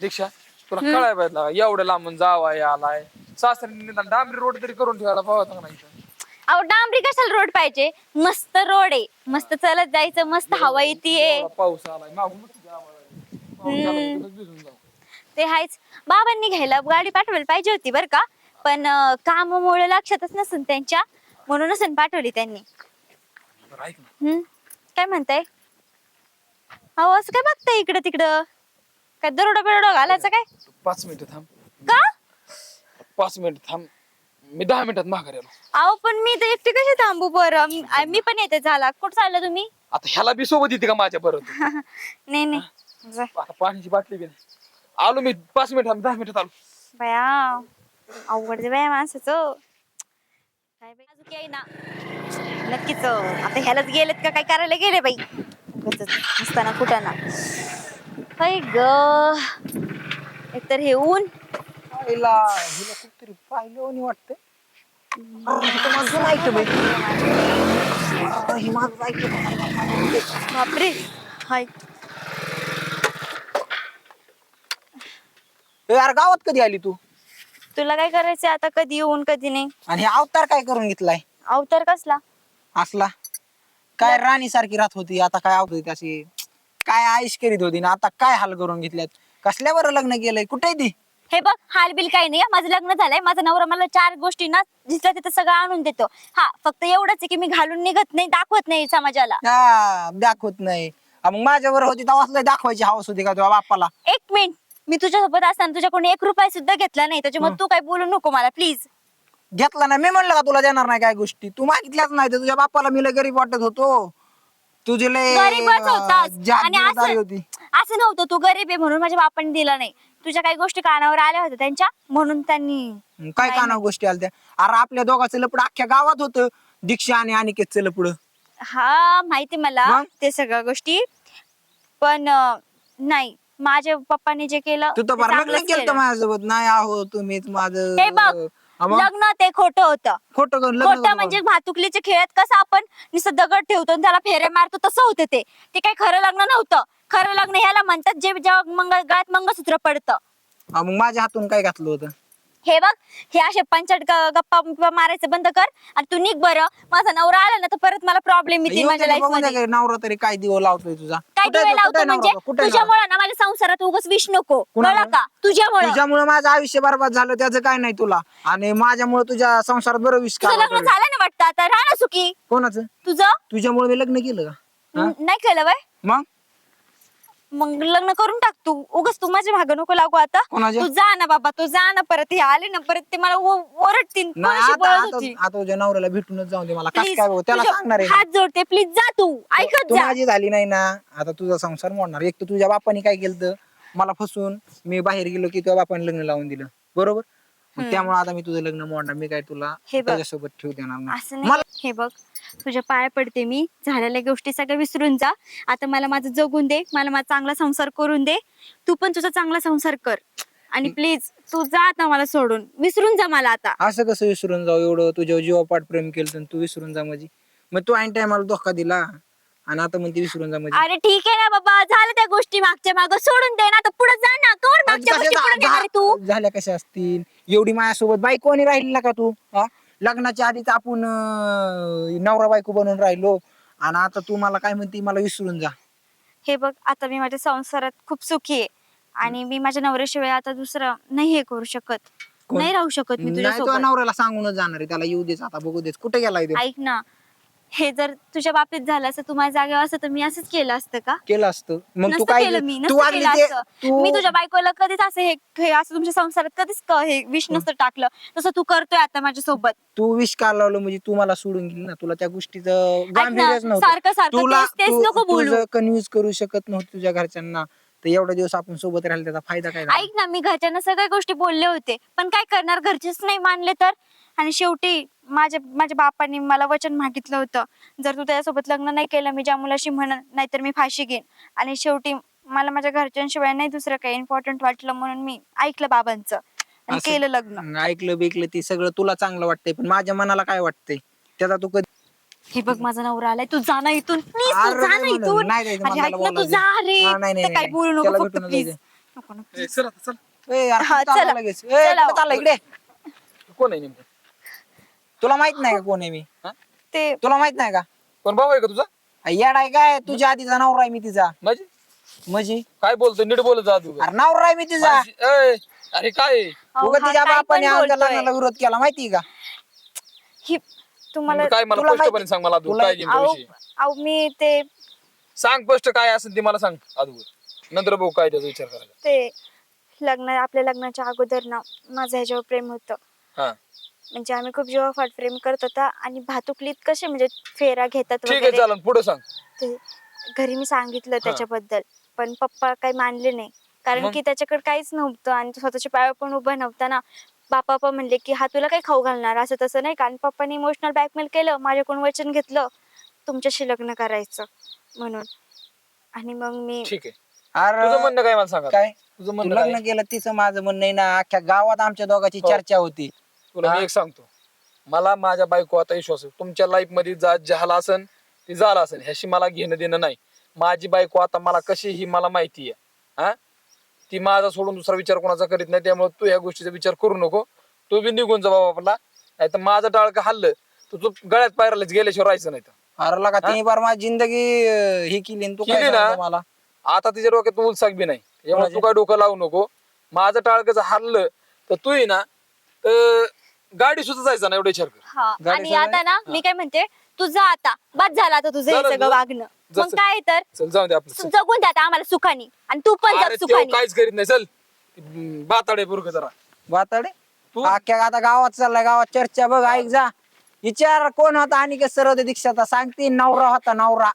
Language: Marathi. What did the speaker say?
दीक्षा तुला कळाय पाहिजे एवढं लांबून जावा आलाय सासऱ्याने निदान डांबरी रोड तरी करून ठेवायला पाहत नाही. अहो डांबरी कशाला रोड पाहिजे? मस्त रोड आहे. मस्त चालत जायचं मस्त हवा येते. पाऊस आलाय. मागून भिजून जाऊ ते आहेच बाबांनी घ्यायला गाडी पाठवायला पाहिजे होती बरं का. पण अं, कामामुळे लक्षातच नसेल त्यांच्या. म्हणून पाठवली त्यांनी. बरं, ऐक ना. हम्म. काय म्हणताय? अहो असं काय बघताय इकडं तिकडं काय दरोडा बिरोडा घालायचं काय? तू पाच मिनिटं थांब. का? पाच मिनिटं थांब. मी दहा मिनिटात माघार आलो. अहो पण मी तर एकटी कशी थांबू बरं? मी आ- मी पण येते झाला. कुठं चाललं तुम्ही? आता ह्याला बी सोबत येते का माझ्या बरोबर? नाही नाही. जा. आता पाण्याची बाटली बी नाही. आलो मी पाच मिनिट थांब दहा मिनिटात आलो. बया अवघड आहे बाया माणसाचं. काय बाई? अजून काही ना. नक्कीच आता ह्यालाच गेलेत का? काय करायला गेले बाई? उगाचच नसताना कुठं ना. काय ग. एकतर हे ऊन. हिला हिला कुठतरी पाहिलं आणि वाटतंय. माझं ऐकतं बाई. अरे, हे माझं ऐकतं बापरे. हाय. यार गावात कधी आली तू? तुला काय करायचं आता कधी येऊन कधी नाही. आणि हे अवतार काय करून घेतलाय? अवतार कसला? असला. काय राणी सारखी राहत होती. आता काय आवत होती अशी काय आईश करीत होती ना आता काय हाल करून घेतल्यात? कसल्या बरं लग्न केलंय? कुठे ती? हे बघ हाल बिल काही नाही माझं लग्न झालंय. माझा नवरा मला चार गोष्टी ना जिथल्या तिथं सगळं आणून देतो. हा फक्त एवढंच आहे की मी घालून निघत नाही दाखवत नाही समाजाला. हा दाखवत नाही. हा, मग माझ्यावर होती तेव्हा दाखवायची हवस होती का तुझ्या बाप्पाला एक मिनिट. मी तुझ्यासोबत असताना तुझ्याकडून एक रुपया सुद्धा घेतला नाही त्याच्यामुळे तू काय बोलू नको मला प्लीज घेतला नाही. मी म्हणलं का तुला देणार नाही काय गोष्टी? तू मागितल्याच नाही तर तुझ्या बाप्पाला मी लय गरीब वाटत होतो. तुझे लय गरीबच होतास. अं, जात आणि जिम्मेदारी असं होती. असं नव्हतं तू गरीब आहे म्हणून माझ्या बापाने दिला नाही. तुझ्या काही गोष्टी कानावर आल्या होत्या त्यांच्या म्हणून त्यांनी मग काय काना गोष्टी आल्या त्या अरे आपल्या दोघांचं लपड अख्ख्या गावात होतं. दीक्षा आणि अनिकेतचं लपड. हा माहिती मला मग? ते सगळ्या गोष्टी. पण अं, नाही माझ्या पप्पाने जे केलं तू तर ते फार लग्न चांगलंच केलं केलं. माझ्यासोबत. नाही आहो तुम्हीच माझं हे बघ हा लग्न ते खोटं होतं. खोटं करून लग्न खोटं म्हणजे भातुकलीचे खेळत कसं आपण नुसतं दगड ठेवतो आणि त्याला फेरे मारतो तसं होतं ते. ते काही खरं लग्न नव्हतं. खरं लग्न ह्याला म्हणतात जे जेव्हा मंगळ गळ्यात मंगळसूत्र पडतं. हा, मग माझ्या हातून काय घातलं होतं? हे बघ हे असे पंचट ग- गप्पा बिप्पा मारायचं बंद कर आणि तू निघ बरं. माझा नवरा आला ना तर परत मला प्रॉब्लेम येते माझ्या दे लाईफ बघून मध्ये. नवरा तरी काय दिवं लावतोय तुझा? काय कुठे दिवे लावतो म्हणजे? तुझ्यामुळे ना माझ्या संसारात उगाच विष नको. कुणामुळे? कळलं का? तुझ्यामुळे. तुझ्यामुळे माझं आयुष्य बरबाद झालं त्याचं काय नाही तुला? आणि माझ्यामुळे तुझ्या संसारात बरं विष तुझं लग्न झालं ना वाटतं आता? राहा ना सुखी. कोणाचं? तुझं? तुझ्यामुळे मी लग्न केलं का? हा? नाही केलं बाय मग? मग लग्न करून टाक तू. उगाच तू माझ्या मागं नको लागू आता. कोणाच्या? तू जा ना बाबा तू जा ना परत. हे आले ना परत ते मला ओ- ओरडतील. नाही कोणाशी आता बोलत आता होती? आता तुझ्या नवऱ्याला भेटूनच जाऊन दे मला. कस Please, काय बघू त्याला तुझ्या सांगणार आहे हात जोडते. प्लीज जा तू. ऐकत तू जा. माझी झाली नाही ना. आता तुझा संसार मोडणार. एक तर तुझ्या बापाने काय केलं मला फसून मी बाहेर गेलो की तुझ्या बापाने लग्न लावून दिलं. बरोबर? मग त्यामुळे आता मी तुझं लग्न मोडणार. मी काय तुला हे बघ. त्याच्यासोबत ठेवू देणार नाही. असं नाही. हे बघ. तुझ्या पाया पडते मी. झालेल्या गोष्टी सगळ्या विसरून जा. आता मला माझं जगून दे. मला माझा चांगला संसार करून दे. तू पण तुझा चांगला संसार कर. आणि प्लीज तू जा आता मला सोडून. विसरून जा मला आता. असं कसं विसरून जाऊ? एवढं तुझ्या जीवापाठ प्रेम केलं तर तू विसरून जा माझी मग तू ऐन टायमाला धोका दिला. आणि आता म्हणते विसरून जा माझी अरे ठीक आहे ना बाबा. झालं त्या गोष्टी मागच्या माग. सोडून दे ना तर पुढे जा ना. कर मागच्या गोष्टी पुढे घेणार आहे तू. झाल्या कशा असतील? एवढी माझ्यासोबत बायको आणि राहिली ना का तू? हा? लग्नाच्या आधीच आपण अं, नवरा बायको बनून राहिलो. आणि आता तू मला काय म्हणते मला विसरून जा. हे बघ आता मी माझ्या संसारात खूप सुखी आहे. आणि मी माझ्या नवऱ्याशिवाय आता दुसरं नाही हे करू शकत. कोण? नाही राहू शकत मी नाही तुझ्या तुझ्यासोबत नवऱ्याला सांगूनच जाणार आहे. त्याला येऊ देच आता बघू देच. कुठे गेलाय ते? ऐक ना हे जर तुझ्या बाबतीत झालं असतं तू माझ्या जागेवर असतं तर मी असंच केलं असतं का? केलं असतं. मग तू नसतं काय केलं मी तू नसतं वागली केलं ते असतं. मी तुझ्या बायकोला कधीच असं हे हे असं तुमच्या संसारात कधीच क- हे विष नसतं टाकलं. तसं तू करतोय आता माझ्या सोबत तू विष का लावलं? म्हणजे तू मला सोडून गेली ना? तुला त्या गोष्टीचं गांभीर्यच सारखं सारखं तुला तेच तेच नको बोलू. कन्व्हिन्स करू शकत नव्हतं तुझ्या घरच्यांना तर एवढा दिवस आपण सोबत राहिला त्याचा फायदा काय झाला? ऐक ना मी घरच्यांना सगळ्या गोष्टी बोलले होते. पण काय करणार? घरचेच नाही मानले तर? आणि शेवटी माझ्या माझ्या बापांनी मला वचन मागितलं होतं जर तू त्याच्यासोबत लग्न नाही केलं मी ज्या मुलाशी म्हणन नाहीतर मी फाशी घेईन आणि शेवटी मला माझ्या घरच्यांशिवाय नाही दुसरं काही इम्पॉर्टंट वाटलं म्हणून मी ऐकलं बाबांचं आणि असं- केलं लग्न ऐकलं बिकलं ते सगळं तुला चांगलं वाटतंय पण माझ्या मनाला काय वाटतंय त्याचा तू कधी हे बघ माझा नवरा आलाय तू जा ना इथून प्लीज तू अरे जा ना नाही म्हणत, इथून नाही जायचं अरे मला ऐक ना तू बोलायचं. जा रे हा, नाही, नाही, तर काय नाही. बोलू त्याला नको फक्त प्लीज जायचं. नको नको ए, चल आता, चल ए, यार, हा, कुठं चालला चला. लगेच? ए, चला. कुठं चालला इकडे कोण आहे नेमकं तुला माहीत नाही का कोण आहे मी? ते तुला माहीत नाही का? कोण भाऊ आहे का तुझा? याड आहे काय? तुझ्या आधीचा नवरा आहे मी तिचा. माझी म्हणजे? काय बोलतो? नीट बोलत जा तू. अरे नवरा आहे मी तिचा. माझी- ए, अरे काय? आहे? अहो, उगा हा तिच्या काय बापाने आमच्या बोलतोय. लग्नाला विरोध केला माहिती का? ही तुम्हाला काय मला तुला स्पष्टपणे माहिती- सांग मला तुला- काय अहो विषय अहो मी ते सांग स्पष्ट काय असेल ते मला सांग नंतर बघू काय त्याचा विचार करायचा. ते लग्न आपल्या लग्नाच्या अगोदर ना माझं ह्याच्यावर प्रेम होतं. हा. म्हणजे आम्ही खूप जेव्हा फाट प्रेम करत होता आणि भातुकलीत कसे म्हणजे फेरा घेतात ठीक आहे वगैरे चालन पुढे सांग. ते घरी मी सांगितलं त्याच्याबद्दल पण पप्पा काही मानले नाही. कारण मग? की त्याच्याकडे काहीच नव्हतं आणि तो स्वतःच्या पायावर पण उभा नव्हता ना बापा पण म्हणले की हा तुला काही खाऊ घालणार? असं तसं नाही कारण पप्पाने इमोशनल ब्लॅकमेल केलं माझ्याकडून वचन घेतलं तुमच्याशी लग्न करायचं म्हणून. आणि मग मी ठीक आहे. तुझं अरे म्हणणं काय मला सांगा काय? तुझं तू म्हणणं लग्न? केलं तिचं माझं म्हणणं आहे ना अख्ख्या गावात आमच्या दोघांची हो. चर्चा होती. तुला मी? एक सांगतो. मला माझ्या बायको आता विश्वास आहे. तुमच्या लाईफमध्ये जा झाला असन ती झाला असेल ह्याशी मला घेणं देणं नाही. माझी बायको आता मला कशी ही मला माहिती आहे. हा? ती माझा सोडून दुसरा विचार कोणाचा करीत नाही. त्यामुळे तू ह्या गोष्टीचा विचार करू नको. तू बी निघून जा बाबा आपला. नाही तर माझं टाळकं हल्लं तर तू गळ्यात पायरालाच गेल्याशिवाय राहायचं नाही तर. लगा तिने बार माझी जिंदगी अं, ही केली आणि तू काय केली ना? मला? आता तिच्या डोक्यात उलसाक बी नाही. त्यामुळे तू काय डोकं लावू नको. माझं टाळकं जर हल्लं तर तू ये ना. तर गाडी सुद्धा जायचं ना एवढं विचार कर. हा गाडी आणि आता ना मी काय म्हणते तू जा आता बस झाला आता तुझं हे झालं सगळं ना? वागणं. मग जसं- काय तर? चल जाऊ दे आपलं चल. जगून द्या आता आम्हाला सुखानी आणि तू पण अरे जग त्यो सुखानी. काहीच करीत नाही चल. बाताडे पुरग जरा. वाताडे तू- अख्ख्या आता गावात चाललाय गावात चर्चा बघ ऐक जा. विचार कोण होता आणि सरळ दीक्षाचा सांगते नवरा होता नवरा.